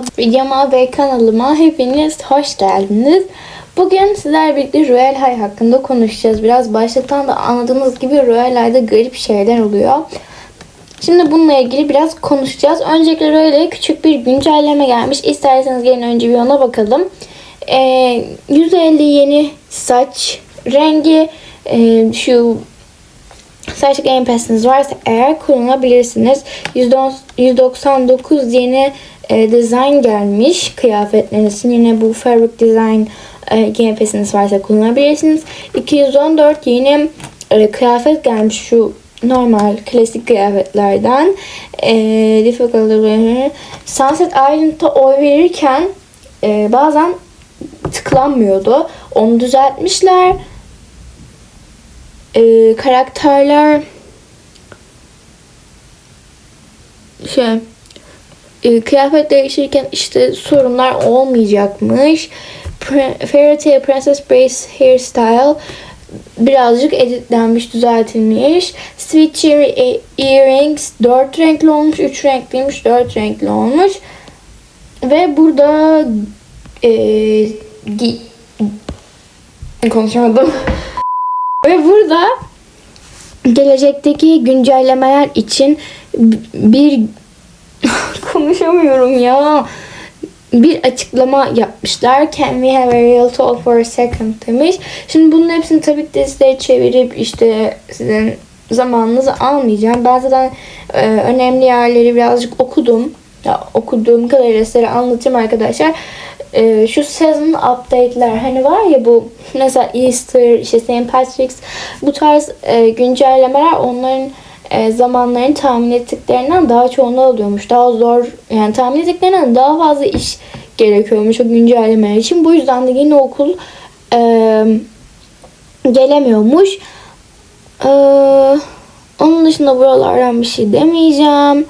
Merhaba, videoma ve kanalıma hepiniz hoş geldiniz. Bugün sizlerle birlikte Royal High hakkında konuşacağız. Biraz başlıktan da anladığınız gibi Royal High'da garip şeyler oluyor. Şimdi bununla ilgili biraz konuşacağız. Öncelikle Royal'e küçük bir güncelleme gelmiş. İsterseniz gelin önce bir ona bakalım. Ee, 150 yeni saç rengi, e, şu Saç Game Pass'iniz varsa eğer kullanabilirsiniz. 110 199 yeni e, design gelmiş kıyafetleriniz için. Yine bu Fabric Design e, Game Pass'iniz varsa kullanabilirsiniz. 214 yeni e, kıyafet gelmiş şu normal klasik kıyafetlerden. E, difficult Sunset Island'da oy verirken e, bazen tıklanmıyordu. Onu düzeltmişler e, karakterler şey e, kıyafet değişirken işte sorunlar olmayacakmış. Pre- Fairy Tail Princess Brace Hairstyle birazcık editlenmiş, düzeltilmiş. Sweet Cherry e- Earrings 4 renkli olmuş, 3 renkliymiş, 4 renkli olmuş. Ve burada e, konuşamadım. Ve burada gelecekteki güncellemeler için bir konuşamıyorum ya. Bir açıklama yapmışlar. Can we have a real talk for a second demiş. Şimdi bunun hepsini tabii ki de size çevirip işte sizin zamanınızı almayacağım. Ben zaten e, önemli yerleri birazcık okudum. Ya, okuduğum kadarıyla size anlatayım arkadaşlar. E, şu season update'ler hani var ya bu mesela Easter, işte St. Patrick's bu tarz e, güncellemeler onların e, zamanlarını tahmin ettiklerinden daha çoğunu alıyormuş. Daha zor yani tahmin ettiklerinden daha fazla iş gerekiyormuş o güncellemeler için. Bu yüzden de yeni okul e, gelemiyormuş. E, onun dışında buralardan bir şey demeyeceğim.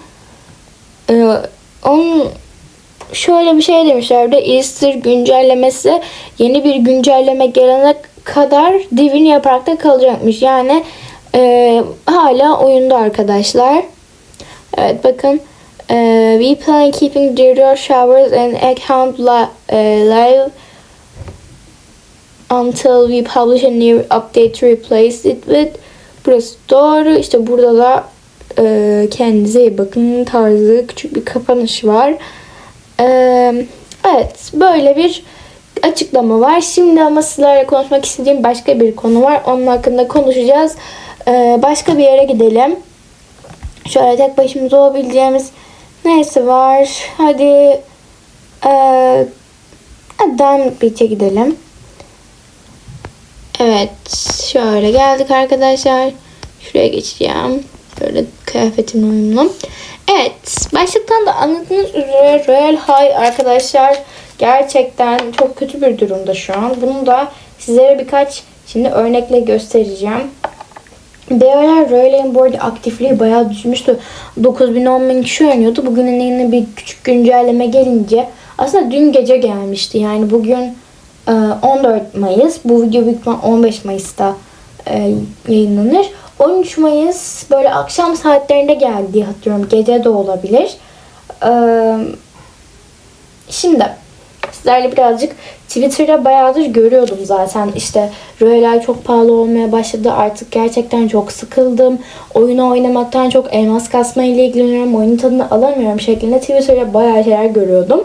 E, onun şöyle bir şey demişler de Easter güncellemesi yeni bir güncelleme gelene kadar divini yaparak da kalacakmış. Yani e, hala oyunda arkadaşlar. Evet bakın. E, we plan keeping Deodor showers and hunt li- e, live until we publish a new update to replace it with. Burası doğru. İşte burada da e, kendinize iyi bakın tarzı küçük bir kapanış var. Ee, evet böyle bir açıklama var. Şimdi ama sizlerle konuşmak istediğim başka bir konu var. Onun hakkında konuşacağız. Ee, başka bir yere gidelim. Şöyle tek başımıza olabileceğimiz neyse var. Hadi ee, Diamond Beach'e gidelim. Evet. Şöyle geldik arkadaşlar. Şuraya geçeceğim. Böyle kıyafetimle uyumlu. Evet. Başlıktan da anladığınız üzere Royal High arkadaşlar gerçekten çok kötü bir durumda şu an. Bunu da sizlere birkaç şimdi örnekle göstereceğim. Değerler Royal'in bu arada aktifliği bayağı düşmüştü. 9000 10.000 kişi oynuyordu. Bugünün yine bir küçük güncelleme gelince aslında dün gece gelmişti. Yani bugün e, 14 Mayıs. Bu video büyük ihtimal 15 Mayıs'ta e, yayınlanır. 13 Mayıs böyle akşam saatlerinde geldi hatırlıyorum. Gece de olabilir. Ee, şimdi sizlerle birazcık Twitter'da bayağıdır görüyordum zaten. İşte Royal çok pahalı olmaya başladı. Artık gerçekten çok sıkıldım. Oyunu oynamaktan çok elmas kasmayla ilgileniyorum. Oyunun tadını alamıyorum şeklinde Twitter'da bayağı şeyler görüyordum.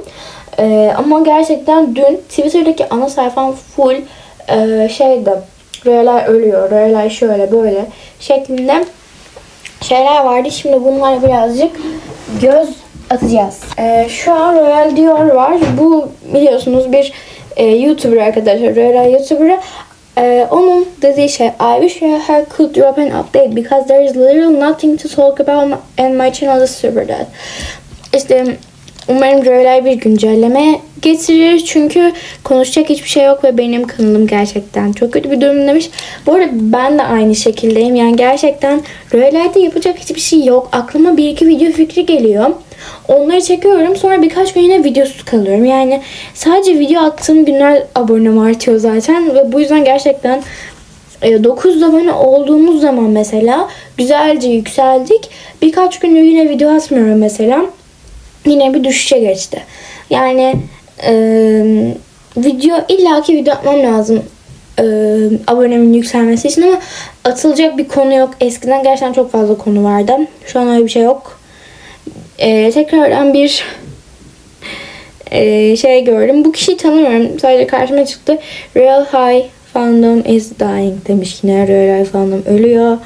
Ee, ama gerçekten dün Twitter'daki ana sayfam full e, şeydi Royalay ölüyor, Royalay şöyle böyle şeklinde şeyler vardı. Şimdi bunlara birazcık göz atacağız. Ee, şu an Royal Dior var. Bu biliyorsunuz bir e, YouTuber arkadaşlar. Royal YouTuber'ı. Ee, onun dediği şey I wish I could drop an update because there is literally nothing to talk about and my channel is super dead. İşte Umarım Royal bir güncelleme getirir. Çünkü konuşacak hiçbir şey yok ve benim kanalım gerçekten çok kötü bir durum demiş. Bu arada ben de aynı şekildeyim. Yani gerçekten Royal'de yapacak hiçbir şey yok. Aklıma bir iki video fikri geliyor. Onları çekiyorum. Sonra birkaç gün yine videosuz kalıyorum. Yani sadece video attığım günler abonem artıyor zaten. Ve bu yüzden gerçekten 9 abone olduğumuz zaman mesela güzelce yükseldik. Birkaç gündür yine video atmıyorum mesela. Yine bir düşüşe geçti. Yani e, video illaki video atmam lazım e, abonemin yükselmesi için ama atılacak bir konu yok. Eskiden gerçekten çok fazla konu vardı. Şu an öyle bir şey yok. E, tekrardan bir e, şey gördüm. Bu kişiyi tanımıyorum. Sadece karşıma çıktı. Real High Fandom is dying demiş yine. Real High Fandom ölüyor.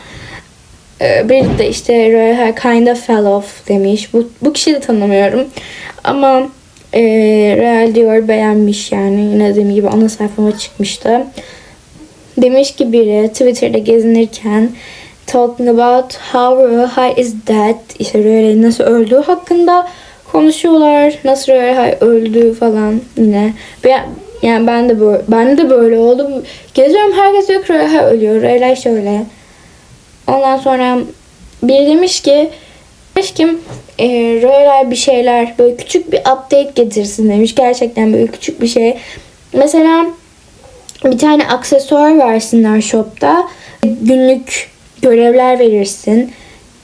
E, bir de işte Real High kinda fell off demiş. Bu, bu kişiyi de tanımıyorum. Ama e, Real diyor beğenmiş yani. Yine dediğim gibi ana sayfama çıkmıştı. Demiş ki biri Twitter'da gezinirken talking about how Royal High is dead. İşte Royal nasıl öldüğü hakkında konuşuyorlar. Nasıl Royal High öldü falan yine. Ben, yani ben de böyle, ben de böyle oldu. Geziyorum herkes diyor ki Royal High ölüyor. Royal High şöyle. Ondan sonra biri demiş ki demiş ki e, Royal bir şeyler böyle küçük bir update getirsin demiş. Gerçekten böyle küçük bir şey. Mesela bir tane aksesuar versinler shopta. Günlük görevler verirsin.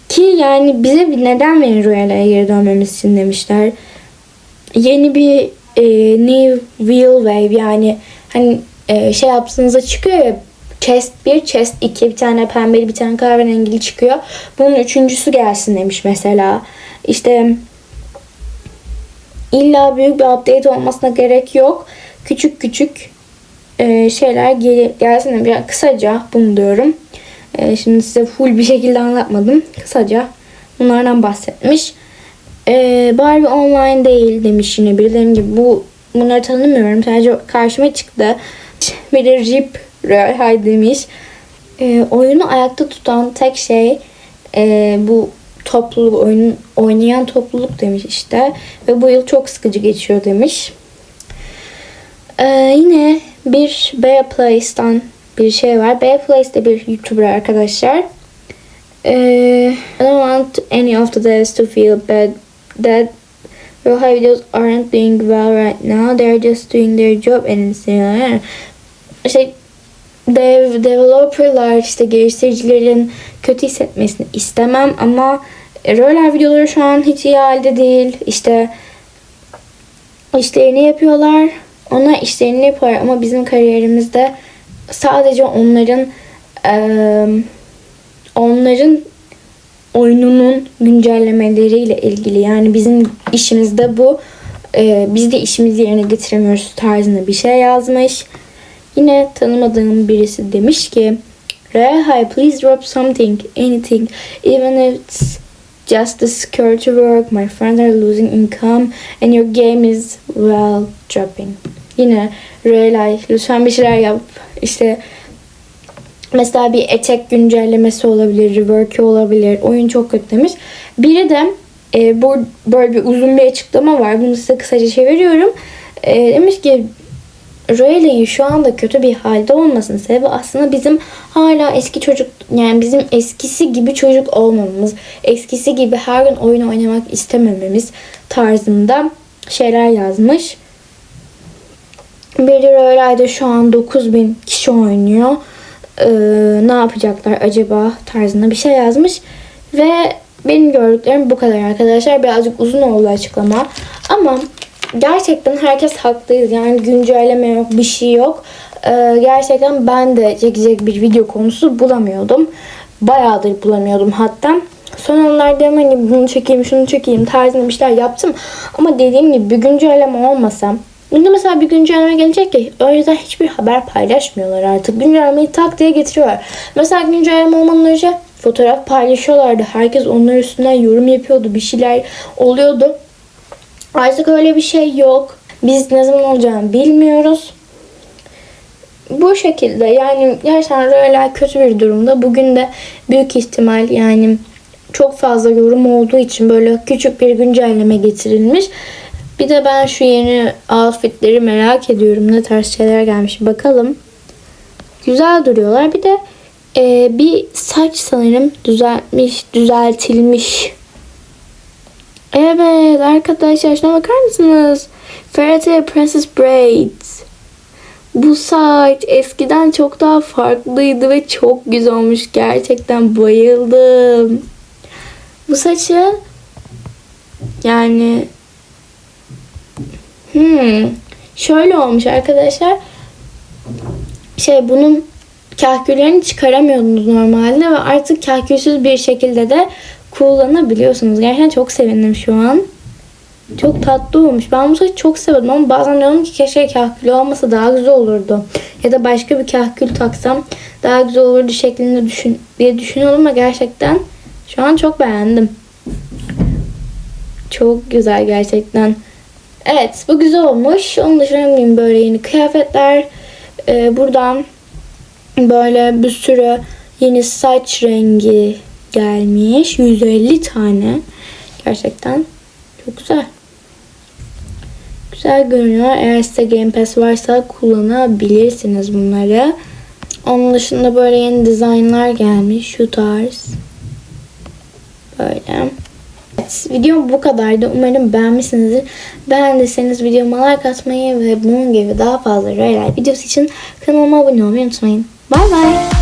Ki yani bize bir neden verin Royal'e geri dönmemiz için demişler. Yeni bir e, new wheel wave yani hani e, şey yaptığınızda çıkıyor ya chest 1, chest 2 bir tane pembeli bir tane kahverengili çıkıyor. Bunun üçüncüsü gelsin demiş mesela. İşte illa büyük bir update olmasına gerek yok. Küçük küçük e, şeyler gel gelsin demiş. Yani kısaca bunu diyorum. E, şimdi size full bir şekilde anlatmadım. Kısaca bunlardan bahsetmiş. E, Barbie online değil demiş yine. Dediğim gibi bu bunları tanımıyorum. Sadece karşıma çıktı. Bir de Rip Royal High demiş. E, oyunu ayakta tutan tek şey e, bu topluluk oyun oynayan topluluk demiş işte ve bu yıl çok sıkıcı geçiyor demiş. Ee, yine bir Bear Place'dan bir şey var. Bear Place de bir YouTuber arkadaşlar. Ee, I don't want any of the devs to feel bad that real high videos aren't doing well right now. They're just doing their job and şey dev, developerlar işte geliştiricilerin kötü hissetmesini istemem ama roller videoları şu an hiç iyi halde değil. İşte işlerini yapıyorlar. Onlar işlerini yapıyorlar ama bizim kariyerimizde sadece onların onların oyununun güncellemeleriyle ilgili. Yani bizim işimizde bu. Eee, biz de işimizi yerine getiremiyoruz tarzında bir şey yazmış. Yine tanımadığım birisi demiş ki High, please drop something, anything, even if it's just the security work. My friends are losing income and your game is well dropping. Yine High, lütfen bir şeyler yap. İşte mesela bir etek güncellemesi olabilir, rework olabilir. Oyun çok kötü demiş. Biri de e, böyle bir uzun bir açıklama var. Bunu size kısaca çeviriyorum. E, demiş ki Rayleigh'in şu anda kötü bir halde olmasının sebebi aslında bizim hala eski çocuk yani bizim eskisi gibi çocuk olmamamız, eskisi gibi her gün oyun oynamak istemememiz tarzında şeyler yazmış. Biri Rayleigh'de şu an 9000 kişi oynuyor. Ee, ne yapacaklar acaba tarzında bir şey yazmış. Ve benim gördüklerim bu kadar arkadaşlar. Birazcık uzun oldu açıklama. Ama gerçekten herkes haklıyız. Yani güncelleme yok, bir şey yok. Ee, gerçekten ben de çekecek bir video konusu bulamıyordum. Bayağıdır bulamıyordum hatta. Son anlarda hani bunu çekeyim, şunu çekeyim tarzında bir şeyler yaptım. Ama dediğim gibi bir güncelleme olmasa Bunda mesela bir güncelleme gelecek ki o yüzden hiçbir haber paylaşmıyorlar artık. Güncellemeyi tak diye getiriyorlar. Mesela güncelleme olmadan önce fotoğraf paylaşıyorlardı. Herkes onlar üstünden yorum yapıyordu. Bir şeyler oluyordu. Artık öyle bir şey yok. Biz ne zaman olacağını bilmiyoruz. Bu şekilde yani gerçekten Royal kötü bir durumda. Bugün de büyük ihtimal yani çok fazla yorum olduğu için böyle küçük bir güncelleme getirilmiş. Bir de ben şu yeni outfitleri merak ediyorum. Ne tarz şeyler gelmiş bakalım. Güzel duruyorlar. Bir de e, bir saç sanırım düzeltmiş, düzeltilmiş. Evet arkadaşlar şuna bakar mısınız? Fairy Tail Princess Braids. Bu saç eskiden çok daha farklıydı ve çok güzel olmuş. Gerçekten bayıldım. Bu saçı yani Hmm. Şöyle olmuş arkadaşlar. Şey bunun kahküllerini çıkaramıyordunuz normalde ve artık kahkülsüz bir şekilde de kullanabiliyorsunuz. Gerçekten çok sevindim şu an. Çok tatlı olmuş. Ben bu saçı çok sevdim ama bazen diyorum ki keşke kahkül olmasa daha güzel olurdu. Ya da başka bir kahkül taksam daha güzel olurdu şeklinde düşün diye düşünüyordum ama gerçekten şu an çok beğendim. Çok güzel gerçekten. Evet bu güzel olmuş. Onun dışında bileyim böyle yeni kıyafetler. Ee, buradan böyle bir sürü yeni saç rengi gelmiş. 150 tane. Gerçekten çok güzel. Güzel görünüyor. Eğer size Game Pass varsa kullanabilirsiniz bunları. Onun dışında böyle yeni dizaynlar gelmiş. Şu tarz. Böyle. Evet, videom bu kadardı. Umarım beğenmişsinizdir. Beğendiyseniz videoma like atmayı ve bunun gibi daha fazla Royal videosu için kanalıma abone olmayı unutmayın. Bay bay.